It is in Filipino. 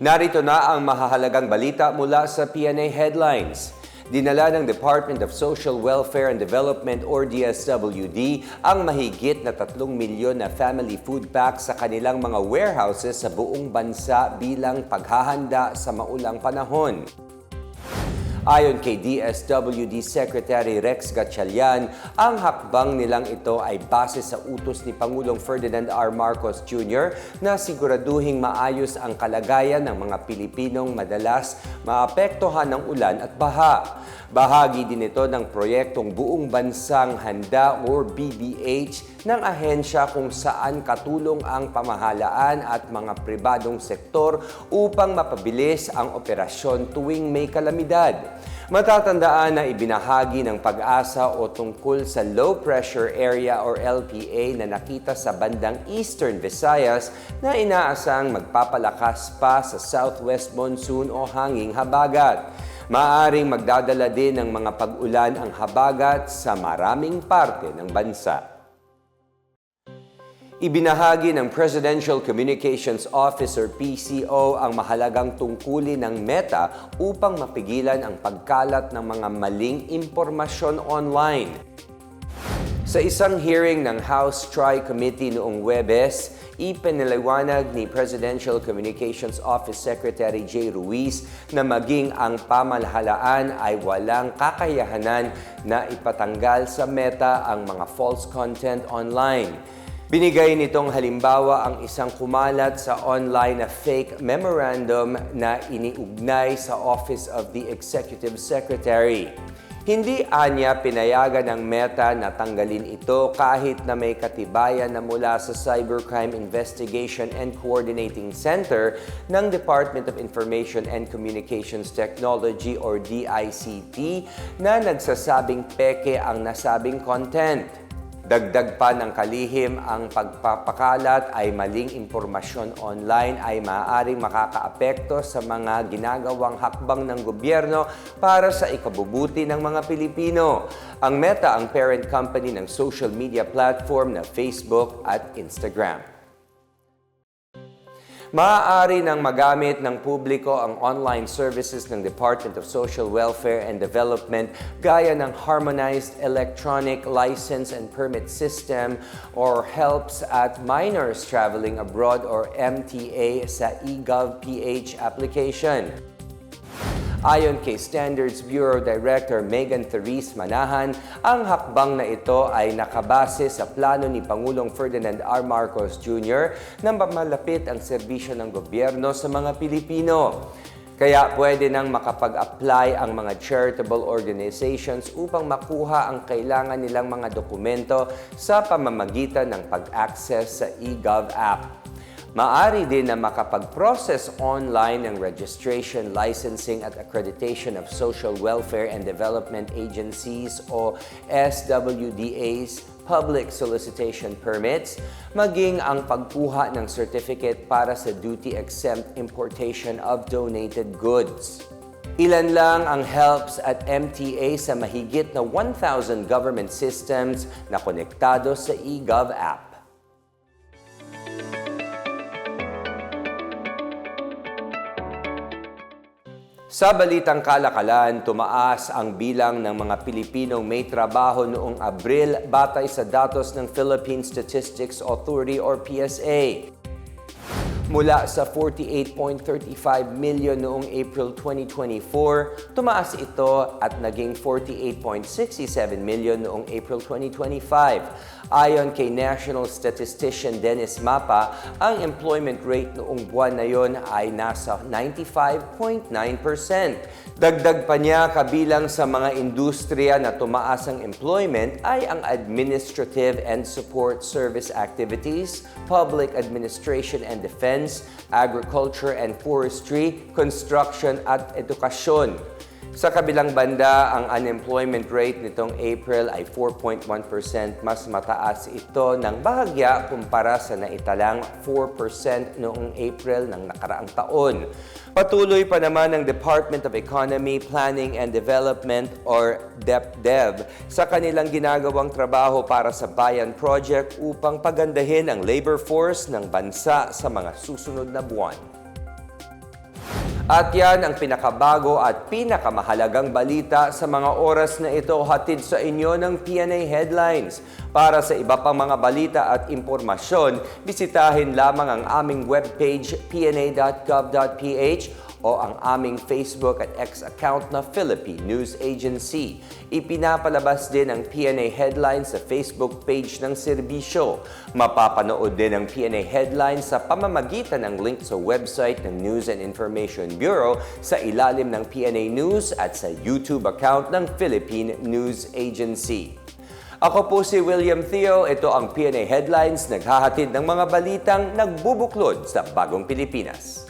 Narito na ang mahahalagang balita mula sa PNA Headlines. Dinala ng Department of Social Welfare and Development or DSWD ang mahigit na 3 milyon na family food packs sa kanilang mga warehouses sa buong bansa bilang paghahanda sa maulang panahon. Ayon kay DSWD Secretary Rex Gatchalian, ang hakbang nilang ito ay base sa utos ni Pangulong Ferdinand R. Marcos Jr. na siguraduhing maayos ang kalagayan ng mga Pilipinong madalas maapektuhan ng ulan at baha. Bahagi din ito ng proyektong buong bansang handa or BBH ng ahensya kung saan katulong ang pamahalaan at mga pribadong sektor upang mapabilis ang operasyon tuwing may kalamidad. Matatandaan na ibinahagi ng pag-asa o tungkol sa low pressure area or LPA na nakita sa bandang Eastern Visayas na inaasang magpapalakas pa sa southwest monsoon o hanging habagat. Maaring magdadala din ng mga pag-ulan ang habagat sa maraming parte ng bansa. Ibinahagi ng Presidential Communications Office or PCO ang mahalagang tungkulin ng Meta upang mapigilan ang pagkalat ng mga maling impormasyon online. Sa isang hearing ng House Tri-Committee noong Webes, ipinaliwanag ni Presidential Communications Office Secretary Jay Ruiz na maging ang pamahalaan ay walang kakayahanan na ipatanggal sa meta ang mga false content online. Binigay nitong halimbawa ang isang kumalat sa online na fake memorandum na iniugnay sa Office of the Executive Secretary. Hindi anya pinayagan ng Meta na tanggalin ito kahit na may katibayan na mula sa Cybercrime Investigation and Coordinating Center ng Department of Information and Communications Technology or DICT na nagsasabing peke ang nasabing content. Dagdag pa ng kalihim ang pagpapakalat ay maling impormasyon online ay maaaring makakaapekto sa mga ginagawang hakbang ng gobyerno para sa ikabubuti ng mga Pilipino. Ang Meta ang parent company ng social media platform na Facebook at Instagram. Maaari nang magamit ng publiko ang online services ng Department of Social Welfare and Development gaya ng Harmonized Electronic License and Permit System or helps at minors traveling abroad or MTA sa eGov.ph application. Ayon kay Standards Bureau Director Megan Therese Manahan, ang hakbang na ito ay nakabase sa plano ni Pangulong Ferdinand R. Marcos Jr. na malapit ang serbisyo ng gobyerno sa mga Pilipino. Kaya pwede nang makapag-apply ang mga charitable organizations upang makuha ang kailangan nilang mga dokumento sa pamamagitan ng pag-access sa eGov app. Maari din na makapag-process online ng registration, licensing at accreditation of social welfare and development agencies o SWDA's public solicitation permits, maging ang pagkuha ng certificate para sa duty-exempt importation of donated goods. Ilan lang ang helps at MTA sa mahigit na 1,000 government systems na konektado sa eGov app. Sa balitang kalakalan, tumaas ang bilang ng mga Pilipinong may trabaho noong Abril batay sa datos ng Philippine Statistics Authority or PSA. Mula sa 48.35 million noong April 2024, tumaas ito at naging 48.67 million noong April 2025. Ayon kay National Statistician Dennis Mapa, ang employment rate noong buwan na yon ay nasa 95.9%. Dagdag pa niya kabilang sa mga industriya na tumaas ang employment ay ang administrative and support service activities, public administration and defense, agriculture and forestry, construction at edukasyon. Sa kabilang banda, ang unemployment rate nitong April ay 4.1%. Mas mataas ito ng bahagya kumpara sa naitalang 4% noong April ng nakaraang taon. Patuloy pa naman ng Department of Economy, Planning and Development or DepDev sa kanilang ginagawang trabaho para sa Bayan Project upang pagandahin ang labor force ng bansa sa mga susunod na buwan. At yan ang pinakabago at pinakamahalagang balita sa mga oras na ito hatid sa inyo ng PNA Headlines. Para sa iba pang mga balita at impormasyon, bisitahin lamang ang aming webpage pna.gov.ph o ang aming Facebook at X account na Philippine News Agency. Ipinapalabas din ang PNA Headlines sa Facebook page ng serbisyo. Mapapanood din ang PNA Headlines sa pamamagitan ng link sa website ng News and Information Bureau sa ilalim ng PNA News at sa YouTube account ng Philippine News Agency. Ako po si William Theo. Ito ang PNA Headlines, naghahatid ng mga balitang nagbubuklod sa bagong Pilipinas.